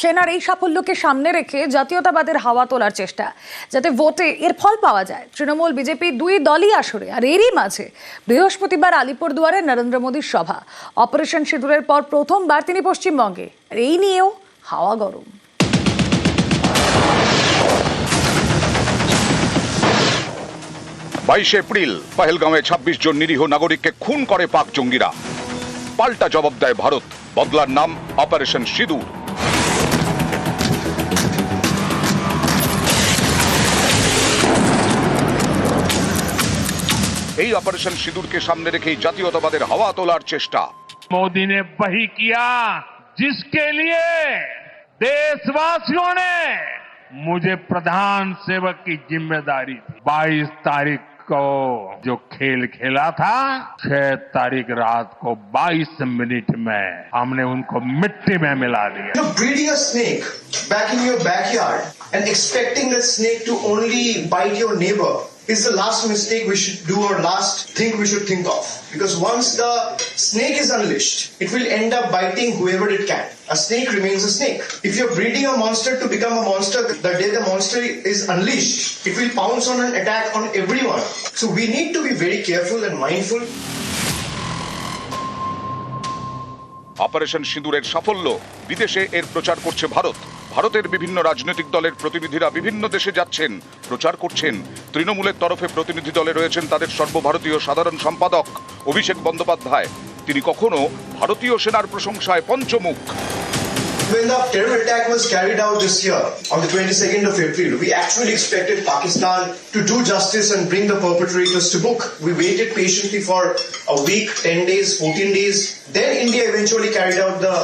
সেনার এই সাফল্যকে সামনে রেখে জাতীয়তাবাদের হাওয়া তোলার চেষ্টা, যাতে ভোটে এর ফল পাওয়া যায়। তৃণমূল, বিজেপি দুই দলই আসরে, আর এরই মাঝে বৃহস্পতিবার আলিপুরদুয়ারে নরেন্দ্র মোদীর সভা। অপারেশন সিঁদুরের পর প্রথমবার তিনি পশ্চিমবঙ্গে, আর এই নিয়েও হাওয়া গরম। বাইশে এপ্রিল, পহেলগাঁওয়ে ছাব্বিশ জন নিরীহ নাগরিককে খুন করে পাক জঙ্গিরা। পাল্টা জবাব দেয় ভারত। বদলার নাম অপারেশন সিঁদুর। অপারেশন সিঁদুরকে সামনে রেখেই জাতীয়তাবাদের হাওয়া তোলার চেষ্টা मोदी ने वही किया जिसके लिए देशवासियों ने मुझे प्रधान सेवक की जिम्मेदारी थी 22 तारीख को जो खेल खेला था 6 तारीख रात को 22 मिनट में हमने उनको मिट्टी में मिला दिया You know, breeding a snake back in your backyard and expecting that snake to only bite your neighbor is the last mistake we should do or last thing we should think of. Because once the snake is unleashed, it will end up biting whoever it can. A snake remains a snake. If you're breeding a monster to become a monster, the day the monster is unleashed, it will pounce on and attack on everyone. So we need to be very careful and mindful. Operation সিঁদুরের সাফল্য বিদেশে এর প্রচার করছে ভারত ভারতের বিভিন্ন রাজনৈতিক দলের প্রতিনিধিরা বিভিন্ন দেশে যাচ্ছেন প্রচার করছেন তৃণমূলের তরফে প্রতিনিধি দলে রয়েছেন তাদের সর্বভারতীয় সাধারণ সম্পাদক অভিষেক বন্দ্যোপাধ্যায় তিনি কখনো ভারতীয় সেনার প্রশংসায় পঞ্চমুখ When the terror attack was carried out this year, on the 22nd of April, we actually expected Pakistan to do justice and bring the perpetrators to book. We waited patiently for a week, 10 days, 14 days. Then India eventually carried out the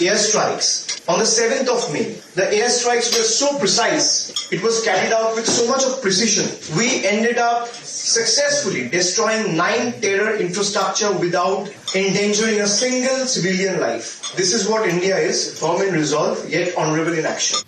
airstrikes. On the 7th of May, the airstrikes were so precise. It was carried out with so much of precision. We ended up successfully destroying nine terror infrastructure without endangering a single civilian life. This is what India is, firm in resolve, yet honorable in action.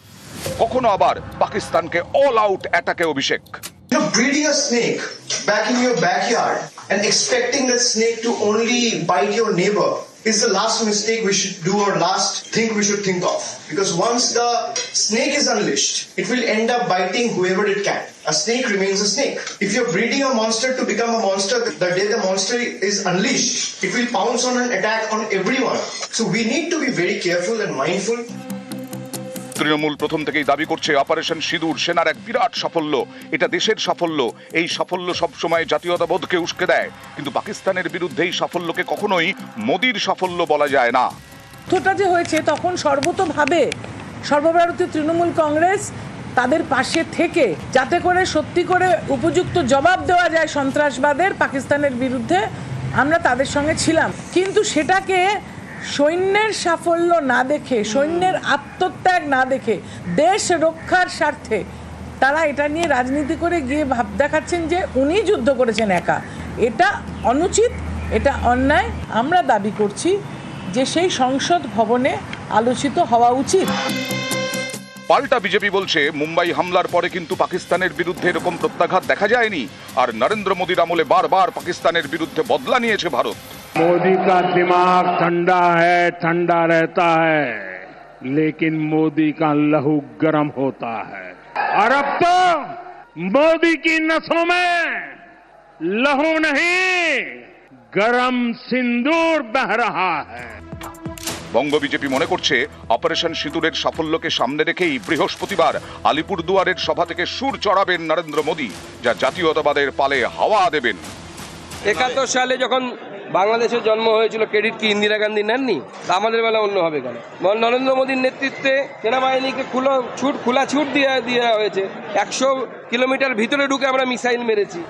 কখনো আবার পাকিস্তানকে all out অ্যাটাকে Abhishek you know, breeding a snake back in your backyard and expecting that snake to only bite your neighbor is the last mistake we should do or last thing we should think of. Because once the snake is unleashed, it will end up biting whoever it can. A snake remains a snake. If you're breeding a monster to become a monster, the day the monster is unleashed, it will pounce on and attack on everyone. So we need to be very careful and mindful. Trinamool প্রথম থেকেই দাবি করছে operation সিঁদুর, সেনার এক বিরাট সাফল্য। এটা দেশের সাফল্য। এই সাফল্য সবসময় জাতীয়তাবোধকে উস্কে দেয়। কিন্তু পাকিস্তানের বিরুদ্ধে এই সাফল্যকে কখনোই মোদির সাফল্য বলা যায় না। যুদ্ধটা যে হয়েছে, তখন সর্বতোভাবে সর্বভারতীয় তৃণমূল কংগ্রেস তাদের পাশে থেকে যাতে করে সত্যি করে উপযুক্ত জবাব দেওয়া যায় সন্ত্রাসবাদের পাকিস্তানের বিরুদ্ধে, আমরা তাদের সঙ্গে ছিলাম। কিন্তু সেটাকে সৈন্যের সাফল্য না দেখে, সৈন্যের আত্মত্যাগ না দেখে, দেশ রক্ষার স্বার্থে তারা এটা নিয়ে রাজনীতি করে গিয়ে ভাব দেখাচ্ছেন যে উনি যুদ্ধ করেছেন একা। এটা অনুচিত, এটা অন্যায়। আমরা দাবি করছি যে সেই সংসদ ভবনে আলোচিত হওয়া উচিত। পাল্টা বিজেপি বলছে, মুম্বাই হামলার পরে কিন্তু পাকিস্তানের বিরুদ্ধে এরকম প্রত্যাঘাত দেখা যায়নি। আর নরেন্দ্র মোদীর আমলে বারবার পাকিস্তানের বিরুদ্ধে বদলা নিয়েছে ভারত। मोदी का दिमाग ठंडा है ठंडा रहता है लेकिन मोदी का लहू गर्म होता है और अब तो मोदी की नसों में लहू नहीं गरम सिंदूर बह रहा है বঙ্গ বিজেপি মনে করছে অপারেশন সিঁদুরের সাফল্যকে সামনে রেখেই বৃহস্পতিবার আলিপুরদুয়ারের সভা থেকে সুর চড়াবেন নরেন্দ্র মোদী যা জাতীয়তাবাদের পালে হাওয়া দেবেন একাত্তর সালে যখন বাংলাদেশের জন্ম হয়েছিল ক্রেডিট কি ইন্দিরা গান্ধী নেননি? আমাদের বেলা অন্য হবে কেন? নরেন্দ্র মোদীর নেতৃত্বে সেনাবাহিনীকে খুলো ছুট খোলা ছুট দিয়ে দেওয়া হয়েছে। একশো কিলোমিটার ভিতরে ঢুকে আমরা মিসাইল মেরেছি।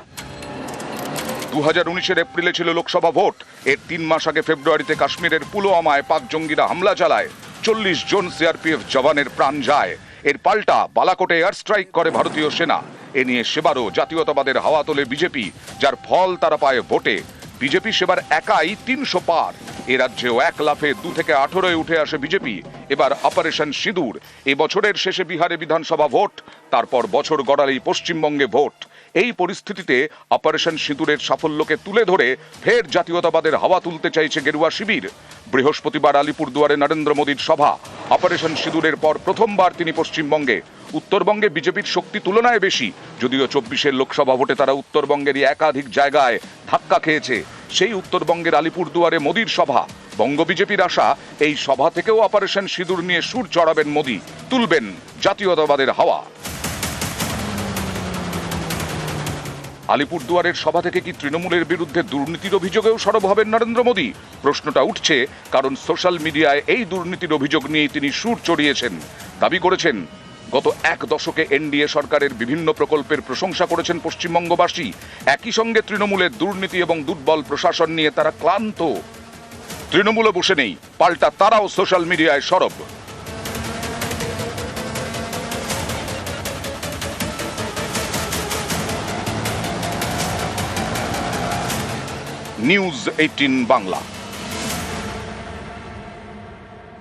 দু হাজার উনিশের এপ্রিলে ছিল লোকসভা ভোট। এর তিন মাস আগে ফেব্রুয়ারিতে কাশ্মীরের পুলওয়ামায় পাক জঙ্গিরা হামলা চালায়। চল্লিশ জন সিআরপিএফ জওয়ানের প্রাণ যায়। এর পাল্টা বালাকোটে এয়ার স্ট্রাইক করে ভারতীয় সেনা। এ নিয়ে সেবারও জাতীয়তাবাদের হাওয়া তোলে বিজেপি, যার ফল তারা পায় ভোটে। বিজেপি সেবার একাই তিনশো পার। এ রাজ্যেও এক লাফে দু থেকে আঠেরোয় উঠে আসে বিজেপি। এবার অপারেশন সিঁদুর। এ বছরের শেষে বিহারে বিধানসভা ভোট, তারপর বছর গড়ালেই পশ্চিমবঙ্গে ভোট। এই পরিস্থিতিতে অপারেশন সিঁদুরের সাফল্যকে তুলে ধরে ফের জাতীয়তাবাদের হাওয়া তুলতে চাইছে গেরুয়া শিবির। বৃহস্পতিবার আলিপুরদুয়ারে নরেন্দ্র মোদীর সভা। অপারেশন সিঁদুরের পর প্রথমবার তিনি পশ্চিমবঙ্গে। উত্তরবঙ্গে বিজেপির শক্তি তুলনায় বেশি। যদিও চব্বিশের লোকসভা ভোটে তারা উত্তরবঙ্গেরই একাধিক জায়গায় ধাক্কা খেয়েছে। সেই উত্তরবঙ্গের আলিপুরদুয়ারে মোদীর সভা। বঙ্গ বিজেপির আশা, এই সভা থেকেও অপারেশন সিঁদুর নিয়ে সুর চড়াবেন মোদী। তুলবেন জাতীয়তাবাদের হাওয়া। আলিপুরদুয়ারের সভা থেকে কি তৃণমূলের বিরুদ্ধে দুর্নীতির অভিযোগেও সরব হবেন নরেন্দ্র মোদী? প্রশ্নটা উঠছে, কারণ সোশ্যাল মিডিয়ায় এই দুর্নীতির অভিযোগ নিয়ে তিনি সুর চড়িয়েছেন। দাবি করেছেন গত এক দশকে এনডিএ সরকারের বিভিন্ন প্রকল্পের প্রশংসা করেছেন পশ্চিমবঙ্গবাসী। একই সঙ্গে তৃণমূলের দুর্নীতি এবং দুর্বল প্রশাসন নিয়ে তারা ক্লান্ত। তৃণমূলে বসে নেই, পাল্টা তারাও সোশ্যাল মিডিয়ায় সরব। News eighteen Bangla.